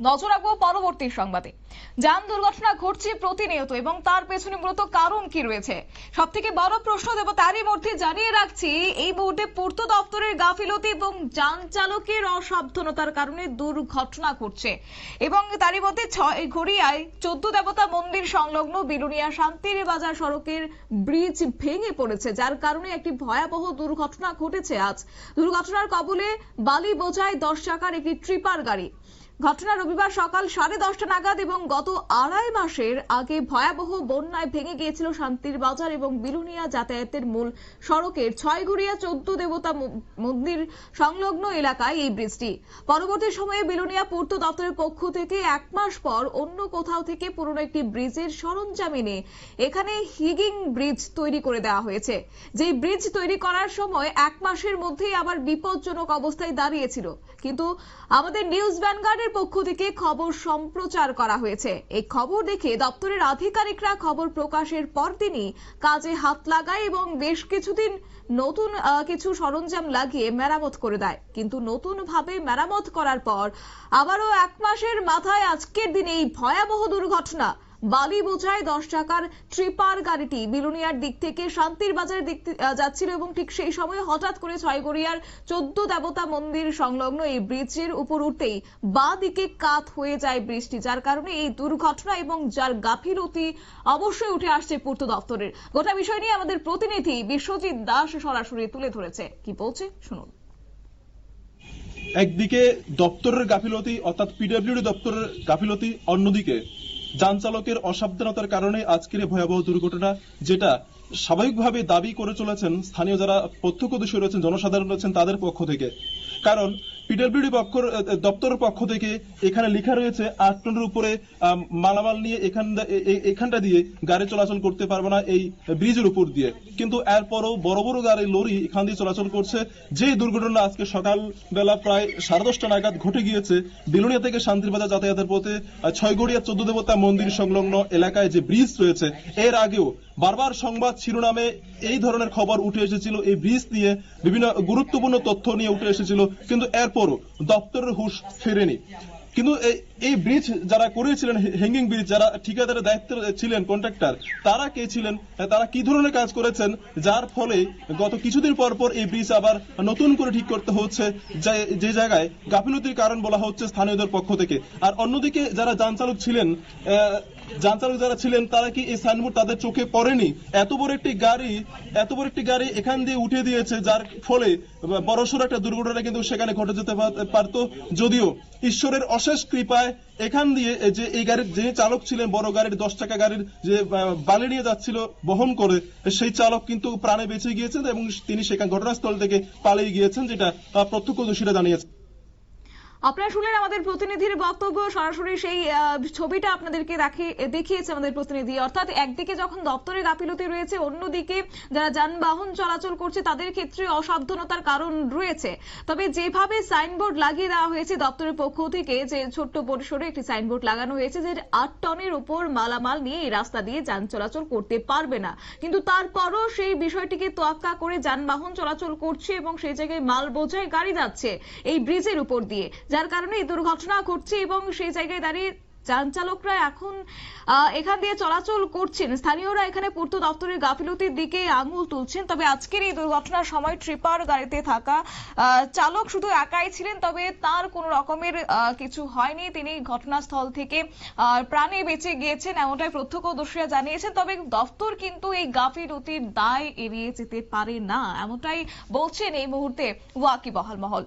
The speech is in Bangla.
নজর রাখব পরবর্তী সংবাদে। যান দুর্ঘটনা ঘটছে প্রতিনিয়ত এবং তার পেছনে মূলত কারণ কি রয়েছে? সব থেকে বড় প্রশ্ন দেব তারই মধ্যে জানিয়ে রাখছি, এই মুহূর্তে পূর্ত দপ্তরের গাফিলতি এবং যান চালকের অসাবধানতার কারণে দুর্ঘটনা ঘটছে। এবং তারই মধ্যে ছয় ঘড়িয়ায় চোদ্দ দেবতা মন্দির সংলগ্ন বিলুনিয়া শান্তির বাজার সড়কের ব্রিজ ভেঙে পড়েছে, যার কারণে একটি ভয়াবহ দুর্ঘটনা ঘটেছে আজ। দুর্ঘটনার কবলে বালি বোঝায় দশ চাকার একটি ট্রিপার গাড়ি। ঘটনা রবিবার সকাল সাড়ে দশটা নাগাদ এবং গত আড়াই মাসের আগে ভয়াবহ বন্যায় ভেঙে গিয়েছিল শান্তির বাজার এবং বিলুনিয়া যাতায়াতের মূল সড়কের ছয়ঘড়িয়া চোদ্দ দেবতা মন্দির সংলগ্ন এলাকায় এই ব্রিজটি। পরবর্তী সময়ে বিলুনিয়া পূর্ত দপ্তরের পক্ষ থেকে এক মাস পর অন্য কোথাও থেকে পুরনো একটি ব্রিজের সরঞ্জাম এনে এখানে হিগিং ব্রিজ তৈরি করে দেওয়া হয়েছে। যে ব্রিজ তৈরি করার সময় এক মাসের মধ্যেই আবার বিপজ্জনক অবস্থায় দাঁড়িয়েছিল। কিন্তু আমাদের নিউজ ভ্যানগার্ডের পক্ষ থেকে খবর সম্প্রচার করা হয়েছে। এই খবর দেখে দপ্তরের আধিকারিকরা খবর প্রকাশের পর তিনি কাজে হাত লাগায় এবং বেশ কিছুদিন নতুন কিছু সরঞ্জাম লাগিয়ে মেরামত করে দেয়। কিন্তু নতুন ভাবে মেরামত করার পর আবারও এক মাসের মাথায় আজকের দিনে এই ভয়াবহ দুর্ঘটনা। বালি বোঝায় দশ টাকার ট্রিপার গাড়িটি। বিলুনিয়ার দিক থেকে শান্তির বাজারের দিক যাচ্ছিল এবং ঠিক সেই সময় হঠাৎ করে ছয়গড়িয়ার চোদ্দ দেবতা মন্দির সংলগ্ন এই ব্রিজের উপর উঠতেই বা দিকে কাত হয়ে যায় বৃষ্টি যার কারণে এই দুর্ঘটনা এবং যার গাফিলতি অবশ্যই উঠে আসছে পূর্ত দপ্তরের গোটা বিষয় নিয়ে আমাদের প্রতিনিধি বিশ্বজিৎ দাস সরাসরি তুলে ধরেছে। কি বলছে? শুনুন। একদিকে দপ্তরের গাফিলতি, অর্থাৎ পিডব্লিউডি দপ্তরের গাফিলতি, অন্যদিকে যান চালকের অসাবধানতার কারণে আজকের ভয়াবহ দুর্ঘটনা, যেটা স্বাভাবিকভাবে দাবি করে চলেছেন স্থানীয় যারা প্রত্যক্ষদর্শী রয়েছেন, জনসাধারণ রয়েছেন তাদের পক্ষ থেকে। কারণ পিডব্লিউডি পক্ষ দপ্তরের পক্ষ থেকে এখানে লেখা রয়েছে, আট টনের উপরে মালামাল নিয়ে এখান এখানটা দিয়ে গাড়ি চলাচল করতে পারবে না এই ব্রিজের উপর দিয়ে। কিন্তু এরপরও বড় বড় গাড়ি, লরি এখান দিয়ে চলাচল করছে। যে দুর্ঘটনা আজকে সকাল বেলা প্রায় সাড়ে দশটা নাগাদ ঘটে গিয়েছে, বিলুনিয়া থেকে শান্তিরবাজার যাতায়াতের পথে ছয়গড়িয়া চোদ্দ দেবতা মন্দির সংলগ্ন এলাকায় যে ব্রিজ রয়েছে, এর আগেও বারবার সংবাদ শিরোনামে এই ধরনের খবর উঠে এসেছিল, এই ব্রিজ নিয়ে বিভিন্ন গুরুত্বপূর্ণ তথ্য নিয়ে উঠে এসেছিল, কিন্তু এরপরও দপ্তরের হুশ ফেরেনি। কিন্তু এই- ব্রিজ যারা করেছিলেন হ্যাঙ্গিং ব্রিজ যারা ঠিকাদারের দায়িত্বে ছিলেন কন্ট্রাক্টর তারা কে ছিলেন? তারা কি ধরনের কাজ করেছেন? যার ফলে গত কিছুদিন পর পর এই ব্রিজ আবার নতুন করে ঠিক করতে হচ্ছে যে- জায়গায় গাফিলতির কারণ বলা হচ্ছে স্থানীয়দের পক্ষ থেকে। আর অন্যদিকে যারা যান চালক ছিলেন যান চালক যারা ছিলেন, তারা কি এই সাইনবোর্ড তাদের চোখে পড়েনি? এত বড় একটি গাড়ি, এত বড় একটি গাড়ি এখান দিয়ে উঠে দিয়েছে, যার ফলে বড়সড় একটা দুর্ঘটনা কিন্তু সেখানে ঘটে যেতে পার- পারতো। যদিও ঈশ্বরের অশেষ কৃপায় এখান দিয়ে যে, এই গাড়ির যে চালক ছিলেন, বড় গাড়ির, দশ টাকা গাড়ির যে বালি নিয়ে যাচ্ছিল, বহন করে, সেই চালক কিন্তু প্রাণে বেঁচে গিয়েছেন এবং তিনি সেখানে ঘটনাস্থল থেকে পালিয়ে গিয়েছেন, যেটা প্রত্যক্ষদর্শীরা জানিয়েছে আপনারা শুনলেন আমাদের প্রতিনিধির বক্তব্য। সরাসরি সেই ছবিটা আপনাদেরকে দেখিয়েছে আমাদের প্রতিনিধি। অর্থাৎ একদিকে যখন দপ্তরে গাফিলতি রয়েছে, অন্যদিকে যারা যানবাহন চলাচল করছে, তাদের ক্ষেত্রে অসাবধানতার কারণ রয়েছে। তবে যেভাবে সাইনবোর্ড লাগিয়ে দেওয়া হয়েছে দপ্তরের পক্ষ থেকে, যে ছোট্ট পরিসরে একটি সাইনবোর্ড লাগানো হয়েছে যে আট টনের উপর মালামাল নিয়ে এই রাস্তা দিয়ে যান চলাচল করতে পারবে না। কিন্তু তারপরও সেই বিষয়টিকে তোয়াক্কা করে যানবাহন চলাচল করছে এবং সেই জায়গায় মাল বোঝাই গাড়ি যাচ্ছে এই ব্রিজের উপর দিয়ে। যার কারণে এই দুর্ঘটনা ঘটছে এবং সেই জায়গায় দাঁড়িয়ে যান চালকরা এখন এখান দিয়ে চলাচল করছেন। স্থানীয়রা এখানে পূর্ত দপ্তরের গাফিলতির দিকে আঙুল তুলছেন। তবে আজকের এই দুর্ঘটনার সময় ট্রিপার গাড়িতে থাকা চালক শুধু একাই ছিলেন, তবে তার কোনো রকমের কিছু হয়নি। তিনি ঘটনাস্থল থেকে প্রাণে বেঁচে গিয়েছেন এমনটাই প্রত্যক্ষদর্শীরা জানিয়েছেন। তবে দপ্তর কিন্তু এই গাফিলতির দায় এড়িয়ে যেতে পারে না, এমনটাই বলছেন এই মুহূর্তে ওয়াকিবহাল মহল।